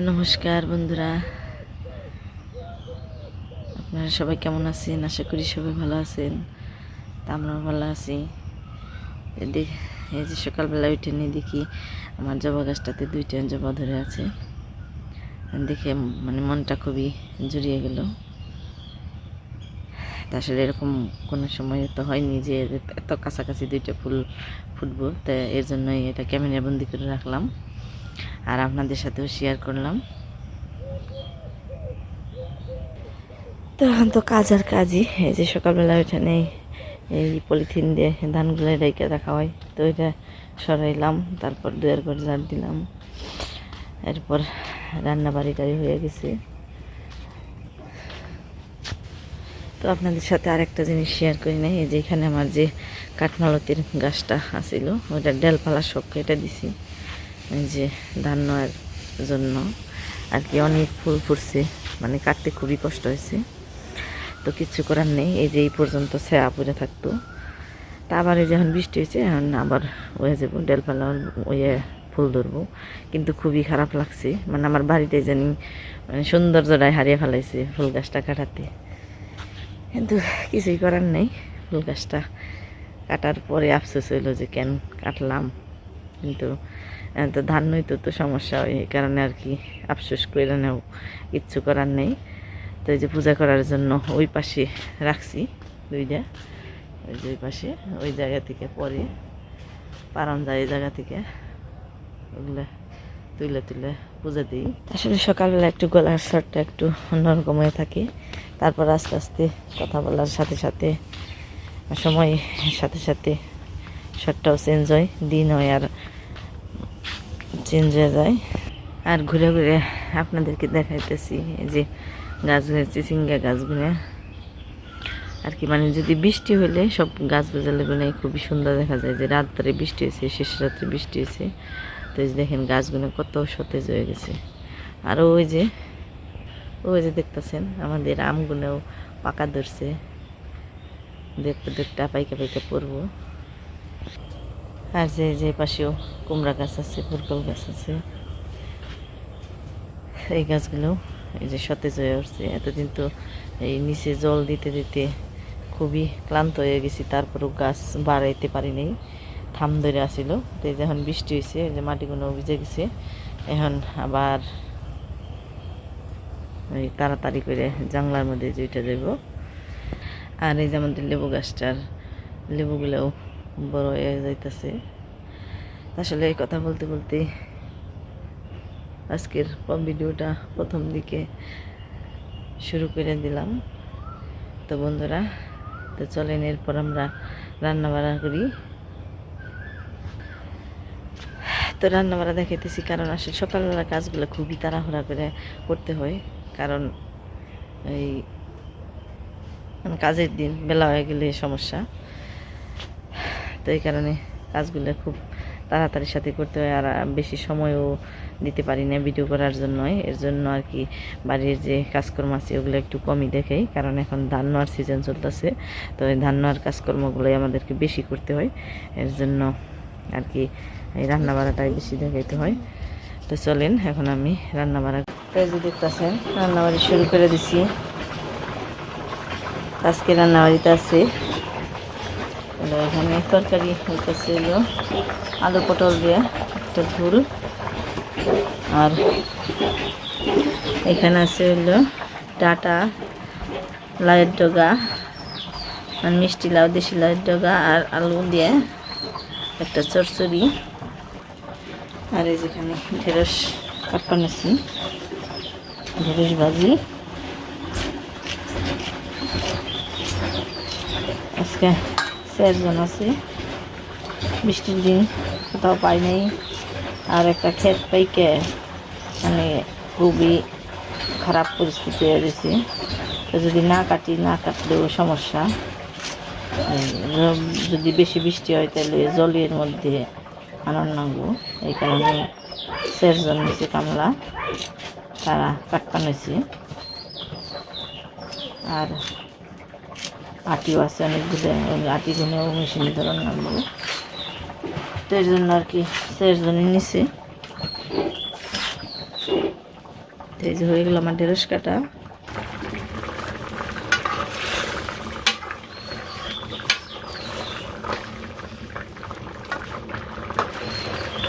নমস্কার বন্ধুরা। আপনারা সবাই কেমন আছেন? আশা করি সবাই ভালো আছেন। তা আমরাও ভালো আছি। এই এই যে সকালবেলা উঠে নিয়ে দেখি আমার জবা গাছটাতে দুইটা জবা ধরে আছে। দেখে মানে মনটা খুবই জুড়িয়ে গেল। তা আসলে এরকম কোনো সময় তো হয়নি যে এত কাছাকাছি দুইটা ফুল ফুটবো। তা এর জন্যই এটা ক্যামেরা বন্দি করে রাখলাম। আর আপনাদের সাথেও শেয়ার করলাম। তো এখন তো কাজ আর কাজই। এই যে সকালবেলা ওইখানে এই পলিথিন দিয়ে ধানগুলো রেখে রাখা হয়। তো ওইটা সরাইলাম, তারপর দুয়ার করে ঝাড় দিলাম। এরপর রান্না বাড়ি টাড়ি হয়ে গেছে। তো আপনাদের সাথে আরেকটা জিনিস শেয়ার করি নাই, এই যে এখানে আমার যে কাঠমালতির গাছটা আছিল, ওইটা ডেলপালা সব কেটে দিছি। যে ধান নেওয়ার জন্য। আর কি অনেক ফুল ফুটছে মানে কাটতে খুবই কষ্ট হয়েছে। তো কিচ্ছু করার নেই, এই যে এই পর্যন্ত ছায়া পড়ে থাকতো। তা আবার এই যখন বৃষ্টি হয়েছে, এখন আবার হয়ে যাব ডেলপালা ওয়ে ফুল ধরবো। কিন্তু খুবই খারাপ লাগছে মানে আমার বাড়িতে জানি মানে সৌন্দর্যটাই হারিয়ে ফেলাইছে ফুল গাছটা কাটাতে। কিন্তু কিছুই করার নেই, ফুল গাছটা কাটার পরে আফসোস হইল যে কেন কাটলাম। কিন্তু তো ধান নইতো তো সমস্যা হয় এই কারণে আর কি আফসোস করে নেও, কিচ্ছু করার নেই। তো এই যে পূজা করার জন্য ওই পাশে রাখছি দুইটা। ওই যে ওই পাশে, ওই জায়গা থেকে পরে পারন যায় এই জায়গা থেকে ওগুলো তুলে তুলে পূজা দিই। আসলে সকালবেলা একটু গলার স্বরটা একটু অন্যরকম হয়ে থাকে। তারপর আস্তে আস্তে কথা বলার সাথে সাথে সময় সাথে সাথে স্বরটাও চেঞ্জ হয়, দিন হয় আর চেঞ্জ হয়ে যায়। আর ঘুরে ঘুরে আপনাদেরকে দেখাইতেছি, এই যে গাছগুলো চিচিঙ্গা গাছগুলো। আর কি মানে যদি বৃষ্টি হলে সব গাছ বেজালেগুলো খুবই সুন্দর দেখা যায়। যে রাত্রে বৃষ্টি হয়েছে, শেষ রাত্রে বৃষ্টি হয়েছে। তো এই দেখেন গাছগুলো কত সতেজ হয়ে গেছে। আর ওই যে ওই যে দেখতেছেন, আমাদের আমগুলোও পাকা ধরছে। দেখতে দেখতে পাইকা পাইকা পড়ব। আর যে যে পাশেও কুমড়া গাছ আছে ফুরকল গাছ আছে, এই গাছগুলো এই যে সতেজ হয়ে উঠছে। এতদিন তো এই নিচে জল দিতে দিতে খুবই ক্লান্ত হয়ে গেছি, তারপরেও গাছ বাড়াইতে পারি নাই, থাম ধরে আসিল তো এই যখন বৃষ্টি হয়েছে যে মাটিগুলো ভিজে গেছে, এখন আবার ওই তাড়াতাড়ি করে জানলার মধ্যে যেটা দেব। আর এই যে আমাদের লেবু গাছটার লেবুগুলোও বড় হয়ে যাইতেছে। আসলে এই কথা বলতে বলতে আজকের ভিডিওটা প্রথম দিকে শুরু করে দিলাম। তো বন্ধুরা, তো চলেন এরপর আমরা রান্না বান্না করি। তো রান্না বান্না দেখাইতেছি কারণ আসলে সকালবেলা কাজগুলো খুবই তাড়াহুড়া করে করতে হয়। কারণ এই কাজের দিন বেলা হয়ে গেলে সমস্যা। তো এই কারণে কাজগুলো খুব তাড়াতাড়ির সাথে করতে হয় আর বেশি সময়ও দিতে পারি না ভিডিও করার জন্যই। এর জন্য আর কি বাড়ির যে কাজকর্ম আছে ওগুলো একটু কমই দেখাই কারণ এখন ধান নেওয়ার সিজন চলতেছে, তো এই ধান নেওয়ার কাজকর্মগুলোই আমাদেরকে বেশি করতে হয়। এর জন্য আর কি এই রান্না বাড়াটাই বেশি দেখাইতে হয়। তো চলেন, এখন আমি রান্না বাড়া যে দেখতেছেন, রান্নাবাড়ি শুরু করে দিছি। আজকে রান্নাবাড়িতে আছে হলো এখানে তরকারি হইতেছে হলো আলু পটল দিয়ে একটা ঝুল। আর এখানে আছে হলো ডাটা, লাউয়ের ডগা, আর মিষ্টি লাউ, দেশি লাউয়ের ডগা, আর আলু দিয়ে একটা চরচড়ি। আর এই যেখানে ঢেঁড়স কাপানেছি ঢেঁড়স ভাজি। আজকে চারজন আছে। বৃষ্টির দিন কোথাও পাই নাই। আর একটা ক্ষেত পাইকে মানে খুবই খারাপ পরিস্থিতি হয়ে গেছে। যদি না কাটি, না কাটলেও সমস্যা। যদি বেশি বৃষ্টি হয় তাহলে জলের মধ্যে আনন্দ নাগবো এই কারণে চারজন হয়েছে কামলা। তারা কাটপান হয়েছে। আর আটিও আছে অনেকগুলো ওই আটিগুলো মেশিনে ধরার নামবো তো এর জন্য আর কি চারজনের নিচে তো এই যে হয়ে গেল আমার ঢেঁড়স কাটা।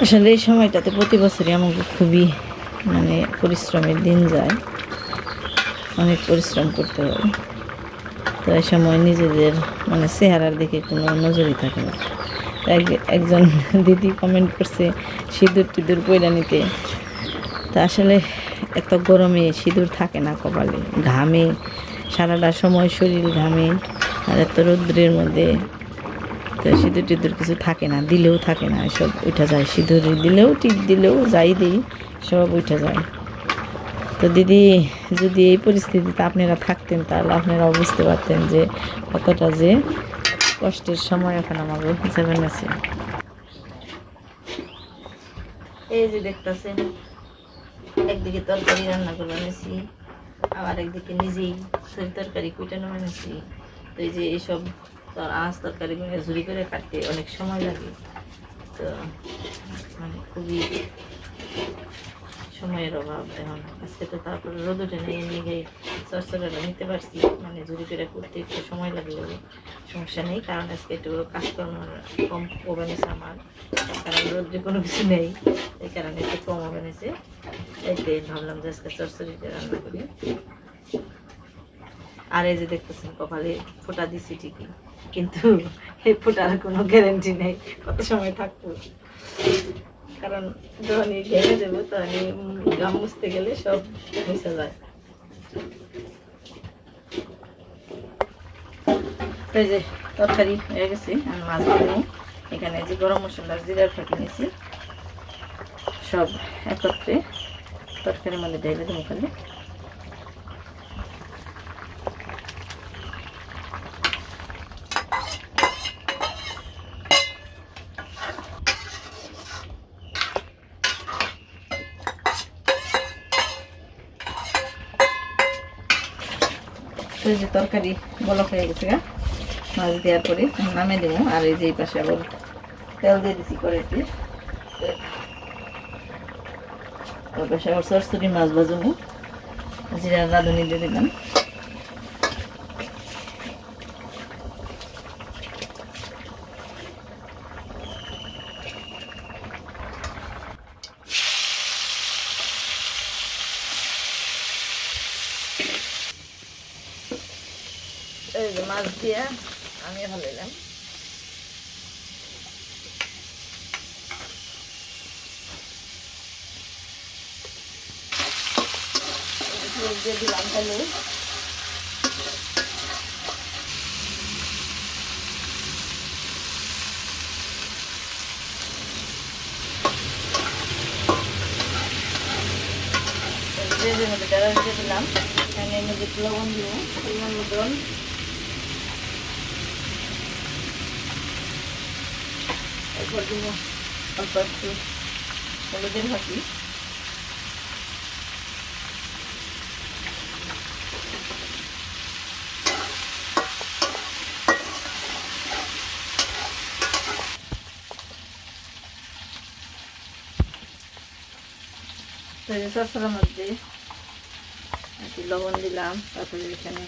আসলে এই সময়টাতে প্রতি বছরই আমাকে খুবই মানে পরিশ্রমের দিন যায়। অনেক পরিশ্রম করতে হয়। তো এই সময় নিজেদের মানে চেহারার দিকে কোনো নজরই থাকে না। একজন দিদি কমেন্ট করছে, সিঁদুর টিঁদুর পয়লা নিতে। তা আসলে এত গরমে সিঁদুর থাকে না কপালে, ঘামে, সারাটা সময় শরীর ঘামে আর এত রৌদ্রের মধ্যে। তো সিঁদুর টিঁদুর কিছু থাকে না, দিলেও থাকে না, সব উঠা যায়। সিঁদুর দিলেও, টিপ দিলেও যাই দিই, সব উঠে যায়। তো দিদি, যদি এই পরিস্থিতিতে আপনারা থাকতেন তাহলে আপনারা বুঝতে পারতেন যে কতটা যে কষ্টের সময় এখন আমার সেভেন আছে। এই যে দেখতেছেন, একদিকে তরকারি রান্না করে এনেছি আবার একদিকে নিজেই সরি তরকারি কুটানো এনেছি তো এই যে এইসব তর আঁশ তরকারিগুলো ঝুড়ি করে কাটতে অনেক সময় লাগে। তো মানে খুবই সময়ের অভাব এখন। আজকে তো তারপরে রোদ উঠে নেই গাই চরচরাটা নিতে পারছি। মানে ঝুরি করে করতে একটু সময় লাগল সমস্যা নেই, কারণ আজকে একটু কাজকর্ম কম ওভেন আমার। কারণ রোদ্রে কোনো কিছু নেই, এই কারণে একটু কম ওভেন আছে এতে ভাবলাম যে আজকে চরচরিতে রান্না করি। আর এই যে দেখতেছেন কপালে ফোটা দিছি ঠিকই, কিন্তু এই ফোটার কোনো গ্যারেন্টি নেই, কত সময় থাকব। কারণ ধনী ঘেমে দেবো তখনই গাম মুছতে গেলে সব মিশে যায়। এই যে তরকারি হয়ে গেছে আর মাছ দিয়ে এখানে যে গরম মশলা জিরার ফাঁকি নিয়েছি, সব একত্রে তরকারির মধ্যে ঢেলে দেবো খালি এই যে তরকারি বলক হয়ে গেছে গা মাছ দেওয়ার পরে নামে দেবো। আর এই যে এই পাশে আবার তেল দিয়ে দিছি করে ওই পাশে আবার সরসরি মাছ ভাজবো। জিরা রাঁধুনি দিয়ে দিলাম। মাছ দিয়ে আমি ভালো এলাম দিয়ে দিলাম হ্যালো দিয়ে দিলাম। এখানে লবণ দিব পরিমাণ মতন এরপর দিব অল্প একটু হলুদের সসরার মধ্যে লবণ দিলাম, তারপরে এখানে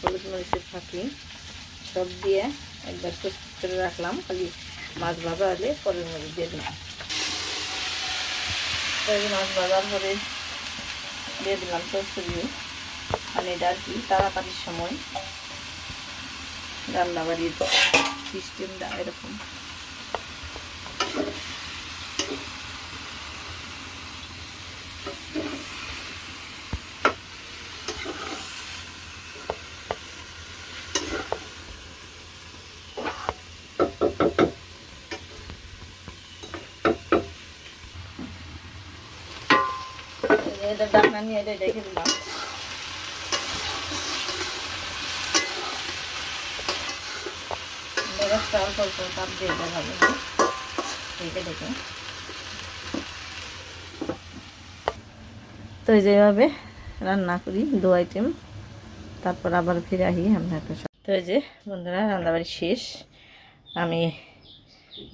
হলুদ মরিচের ফাঁকি, সব দিয়ে একবার করে রাখলাম। খালি মাছ ভাজা হলে পরের মধ্যে দিয়ে দিলাম। মাছ ভাজার পরে দিয়ে দিলাম সরষে মানে এটা আর কি তাড়াতাড়ির সময় রান্না বাড়ির সিস্টেমটা এরকম। ডাকনা নিয়ে রেখে দিলাম তো যেভাবে রান্না করি, দু আইটেম তারপর আবার ফিরে আসি আমরা তো এই যে বন্ধুরা, রান্নাবাড়ি শেষ। আমি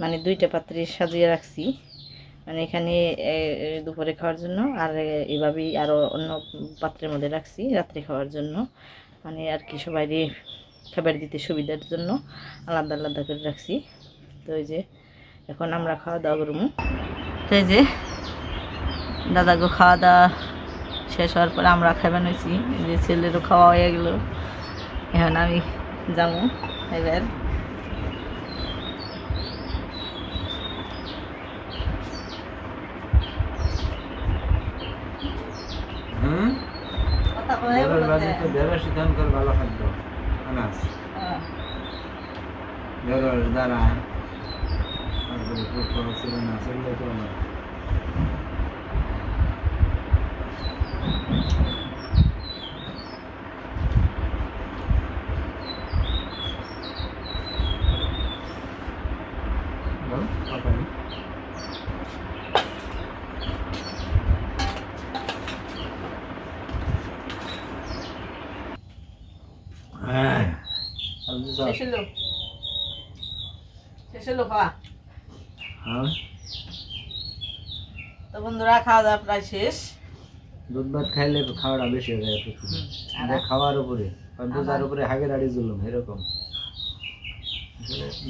মানে দুইটা পাত্রে সাজিয়ে রাখছি। মানে এখানে দুপুরে খাওয়ার জন্য আর এভাবেই আরও অন্য পাত্রের মধ্যে রাখছি রাত্রে খাওয়ার জন্য। মানে আর কি সবাই খাবার দিতে সুবিধার জন্য আলাদা আলাদা করে রাখছি। তো এই যে এখন আমরা খাওয়া দাওয়া করব। তো এই যে দাদাগো খাওয়া দাওয়া শেষ হওয়ার পরে আমরা খাবেন হয়েছি যে ছেলেরও খাওয়া হয়ে গেল। এখন আমি যাব এবার হুম কথা বলে বেরোর বাজে করে ভালো খাদ্য। আনাস। বেরোর দাঁড়ায়। তারপরে পুষ্প ছিল না সেগুলো তো না বল, পাপাই। হ্যাঁ সবজি সব শেষ হলো শেষ হলো খাওয়া হ্যাঁ তো বন্ধুরা খাওয়া দাওয়া প্রায় শেষ। দুধ ভাত খাইলে খাওয়াটা বেশি হয়ে যায় খাওয়ার উপরে আর উপরে হাগে দাড়ি জুলুম এরকম।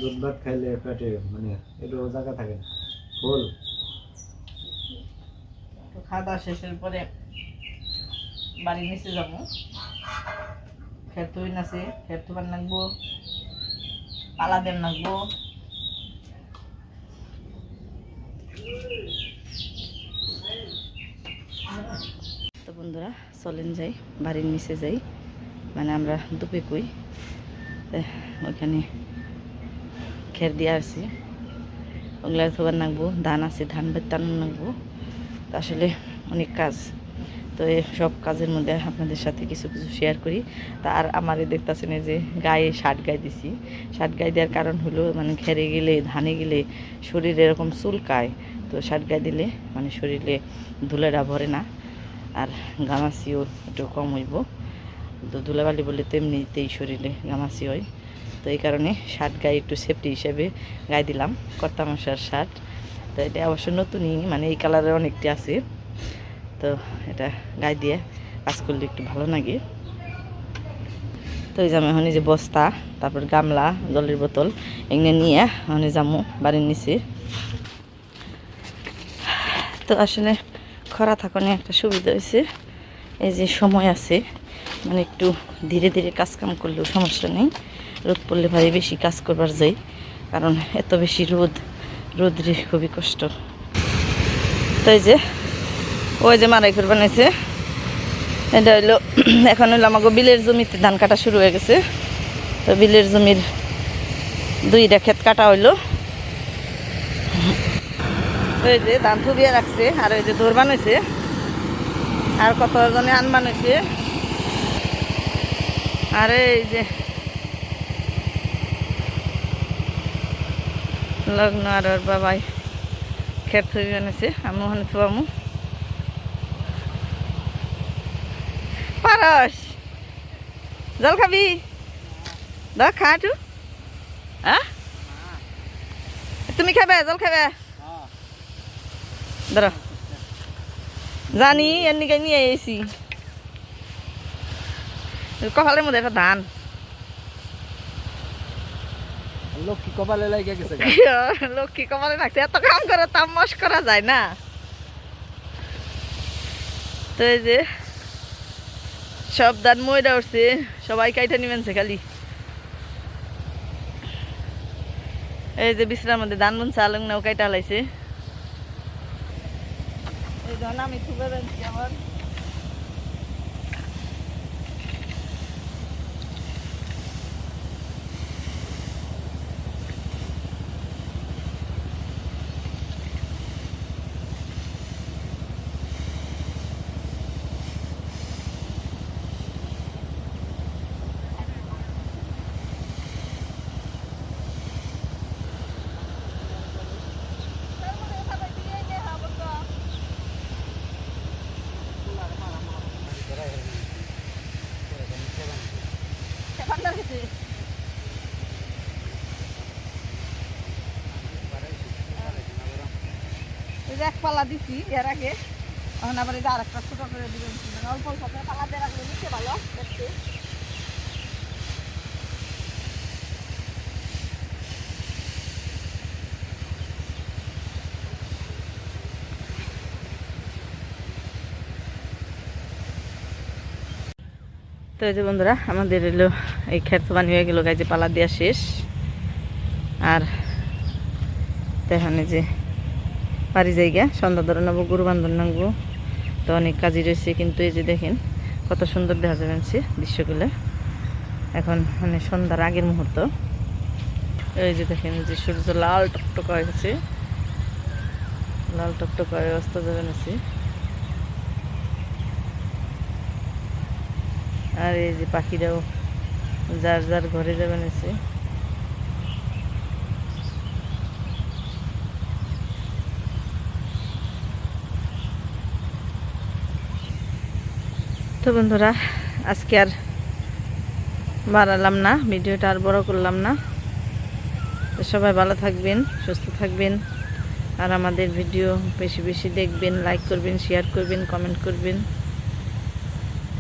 দুধ ভাত খাইলে পেটে মানে একটু জায়গা থাকে না ফুল খাওয়া দাওয়া শেষের পরে বাড়ি নিচে যাব। তুই নাচে খের তুবার নাকবো পালা দেন নাকবো বন্ধুরা, চলেন যাই, বাড়ির নিচে যাই। মানে আমরা দুপে কই। ওইখানে খের দিয়ে আসছি ওগুলা থবার নাকবো, ধান আছে, ধান বেতানো নাকবো। আসলে অনেক কাজ। তো সব কাজের মধ্যে আপনাদের সাথে কিছু কিছু শেয়ার করি। তা আর আমারে দেখতেছেন যে গায়ে শার্ট গায়ে দিছি। শার্ট গায়ে দেওয়ার কারণ হলো মানে খেরে গেলে, ধানে গেলে শরীরে এরকম চুলকায়। তো শার্ট গায়ে দিলে মানে শরীরে ধুলেটা ভরে না। আর গামাসিও একটু কম হইব। তো ধুলাবালি বলে তো এমনিতেই শরীরে গামাসি হয়। তো এই কারণে শার্ট গায়ে একটু সেফটি হিসেবে গায়ে দিলাম কর্তা মশার শার্ট। তো এটা অবশ্য নতুনই মানে এই কালারের অনেকটি আছে। তো এটা গায়ে দিয়ে কাজ করলে একটু ভালো লাগে। তো এই জামে এখন যে বস্তা, তারপর গামলা, জলের বোতল, এগুলো নিয়ে মানে যামু বাড়ির নিচে। তো আসলে খরা থাকানে একটা সুবিধা হয়েছে। এই যে সময় আছে মানে একটু ধীরে ধীরে কাজ কাম করলেও সমস্যা নেই। রোদ পড়লে ভারী বেশি কাজ করবার যাই কারণ এত বেশি রোদ, রোদ্রে খুবই কষ্ট। তো এই যে ওই যে মারাই করে বানাইছে। এটা হইল, এখন হইল আমাকে বিলের জমিতে ধান কাটা শুরু হয়ে গেছে। তো বিলের জমির দুইটা ক্ষেত কাটা হইল। ওই যে ধান থুবিয়ে রাখছে, আর ওই যে দৌড় বানাইছে। আর কত জনে আন বানাইছে। আর এই যে লগ্ন আর ওর বাবাই খের থুবি বানাইছে আমি ওখানে থুবামু পারস। জল খাবি? দ খা একটু। হ্যাঁ? তুমি খাবে, জল খাবে। ধরো জানি এমনিকে নিয়ে এসি কপালের মধ্যে একটা ধান। লক্ষ্মী কপালে লাগে গেছে লক্ষ্মী কপালে লাগছে। এত কাম করে তাম মশ করা যায় না। তো এই যে সব ধান ময়রা উঠছে। সবাই কাইটা নিবেনছে খালি। এই যে বিছনার মধ্যে ধান বুন চালং নাও কাইটা হালাইছে এই ধান আমি থুবে মজা খেতে এক পালা দিছি, এর আগে। এখন আবার এটা আর একটা ছোটো করে দিবেন অল্প অল্প পালা দিয়ে রাখলে ভালো, দেখতে। তো এই যে বন্ধুরা, আমাদের এলো এই ক্ষেত বানি হয়ে গেল গাইজে পালা দেওয়া শেষ। আর এই যে বাড়ি জায়গা, সন্ধ্যা ধরে নেব, গরু বান্ধব নামবো। তো অনেক কাজই রয়েছে, কিন্তু এই যে দেখেন কত সুন্দর দেখা যাবে সে দৃশ্যগুলো। এখন মানে সন্ধ্যার আগের মুহূর্ত। এই যে দেখেন যে সূর্য লাল টকটক হয়ে গেছে লাল টকটক হয়ে অস্ত যাবে নাছি আর এই যে পাখিরাও যার যার ঘরে যাবে নাছি তো বন্ধুরা, আজকে আর বাড়ালাম না, ভিডিওটা আর বড় করলাম না। সবাই ভালো থাকবেন, সুস্থ থাকবেন, আর আমাদের ভিডিও বেশি বেশি দেখবেন লাইক করবেন শেয়ার করবেন কমেন্ট করবেন।